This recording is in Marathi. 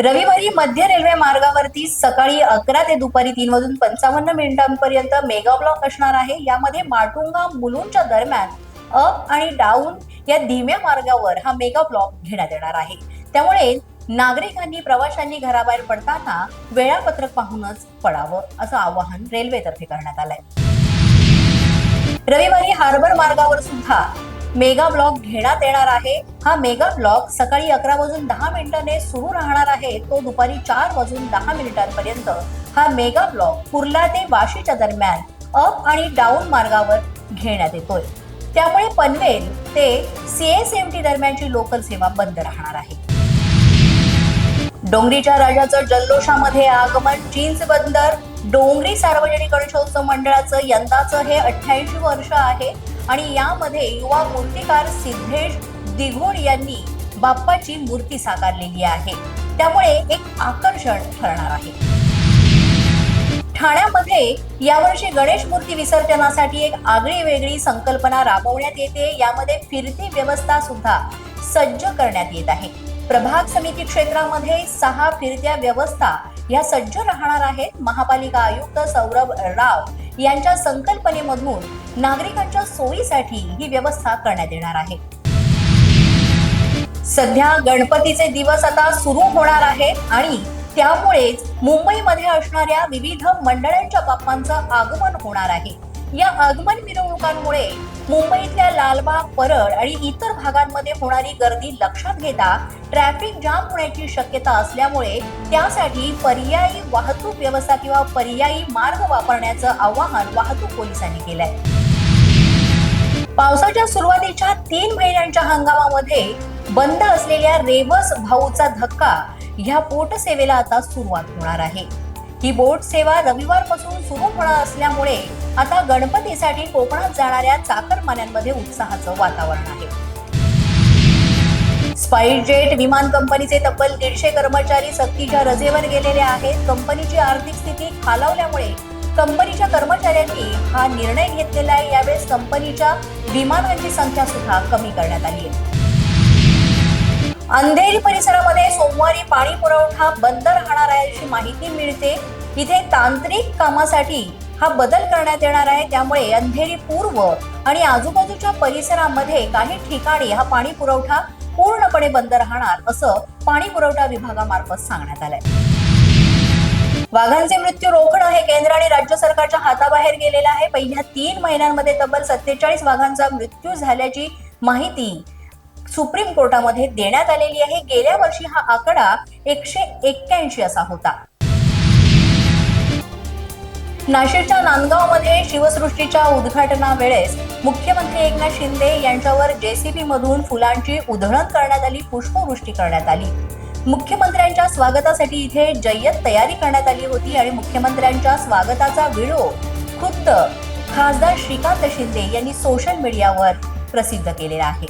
रविवारी मध्य रेल्वे मार्गावरती सकाळी अकरा ते दुपारी तीन वाजून पंचावन्न मिनिटांपर्यंत मेगा ब्लॉक असणार आहे. यामध्ये माटुंगा मुलुंडच्या दरम्यान अप आणि डाऊन या धीम्या मार्गावर हा मेगा ब्लॉक घेण्यात येणार आहे. त्यामुळे नागरिकांनी प्रवाशांनी घराबाहेर पडताना वेळापत्रक पाहूनच पडावं असं आवाहन रेल्वेतर्फे करण्यात आलंय. रविवारी हार्बर मार्गावर सुद्धा मेगा ब्लॉक घेण्यात येणार आहे. हा मेगा ब्लॉक सकाळी अकरा वाजून दहा मिनिटाने सुरू राहणार आहे. तो दुपारी चार वाजून दहा मिनिटांपर्यंत हा मेगा ब्लॉक कुर्ला ते वाशीच्या दरम्यान अप आणि डाऊन मार्गावर घेण्यात येतोय. त्यामुळे पनवेल ते सीएसएमटी दरम्यानची लोकल सेवा बंद राहणार आहे. डोंगरीच्या राजाचं जल्लोषामध्ये आगमन चिंच बंदर डोंगरी सार्वजनिक गणेशोत्सव मंडळाचं यंदाचं हे अठ्ठ्याऐंशी वर्ष आहे आणि यामध्ये युवा मूर्तिकार सिद्धेश दिघोड यांनी बाप्पाची मूर्ती साकारलेली आहे. त्यामुळे एक आकर्षण ठरणार आहे. ठाण्यामध्ये यावर्षी गणेश मूर्ती विसर्जनासाठी एक आगळी वेगळी संकल्पना राबवण्यात येते. यामध्ये फिरती व्यवस्था सुद्धा सज्ज करण्यात येत आहे. प्रभाग समिती क्षेत्रामध्ये सहा फिरत्या व्यवस्था या सज्ज राहणार आहेत. महापालिका आयुक्त सौरभ राव यांच्या संकल्पनेमधून नागरिकांच्या सोयीसाठी ही व्यवस्था करण्यात येणार आहे. सध्या गणपतीचे दिवस आता सुरू होणार आहेत आणि त्यामुळेच मुंबईमध्ये असणाऱ्या विविध मंडळांच्या बाप्पांचं आगमन होणार आहे. या आगमन मिरवणुकांमुळे मुंबईतल्या लालबाग परळ आणि इतर भागांमध्ये होणारी गर्दी लक्षात घेता ट्रॅफिक जाम होण्याची शक्यता असल्यामुळे त्यासाठी पर्यायी वाहतूक व्यवस्था किंवा पर्यायी मार्ग वापरण्याचं आवाहन वाहतूक पोलिसांनी केलंय. पावसाच्या सुरुवातीच्या तीन महिन्यांच्या हंगामामध्ये बंद असलेल्या रेवस भाऊचा धक्का ह्या बोट सेवेला आता सुरुवात होणार आहे. ही बोट सेवा रविवारपासून सुरू होणार असल्यामुळे आता गणपतीसाठी कोकणात जाणाऱ्या चाकरमान्यांमध्ये उत्साहाचं वातावरण आहे. स्पाईसजेट विमान कंपनीचे तब्बल दीडशे कर्मचारी सक्तीच्या रजेवर गेलेले आहेत. कंपनीची आर्थिक स्थिती खालावल्यामुळे कंपनीच्या कर्मचाऱ्यांनी हा निर्णय घेतलेला आहे. यावेळेस कंपनीच्या विमानांची संख्या सुद्धा कमी करण्यात आली आहे. अंधेरी परिसरामध्ये सोमवारी पाणी पुरवठा बंद राहणार आहे अशी माहिती मिळते. इथे तांत्रिक कामासाठी हा बदल करण्यात येणार आहे. त्यामुळे अंधेरी पूर्व आणि आजूबाजूच्या परिसरामध्ये काही ठिकाणी हा पाणी पुरवठा पूर्णपणे बंद राहणार असं पाणी पुरवठा विभागामार्फत सांगण्यात आलंय. वाघांचे मृत्यू रोखणं हे केंद्र आणि राज्य सरकारच्या हाताबाहेर गेलेलं आहे. पहिल्या तीन महिन्यांमध्ये तब्बल सत्तेचाळीस वाघांचा मृत्यू झाल्याची माहिती सुप्रीम कोर्टामध्ये देण्यात आलेली आहे. गेल्या वर्षी हा आकडा एकशे एक्क्याऐंशी असा होता. नाशिकच्या नांदगावमध्ये शिवसृष्टीच्या उद्घाटनावेळेस मुख्यमंत्री एकनाथ शिंदे यांच्यावर जेसीबी मधून फुलांची उधळण करण्यात आली पुष्पवृष्टी करण्यात आली. मुख्यमंत्र्यांच्या स्वागतासाठी इथे जय्यत तयारी करण्यात आली होती आणि मुख्यमंत्र्यांच्या स्वागताचा व्हिडिओ खुद्द खासदार श्रीकांत शिंदे यांनी सोशल मीडियावर प्रसिद्ध केलेला आहे.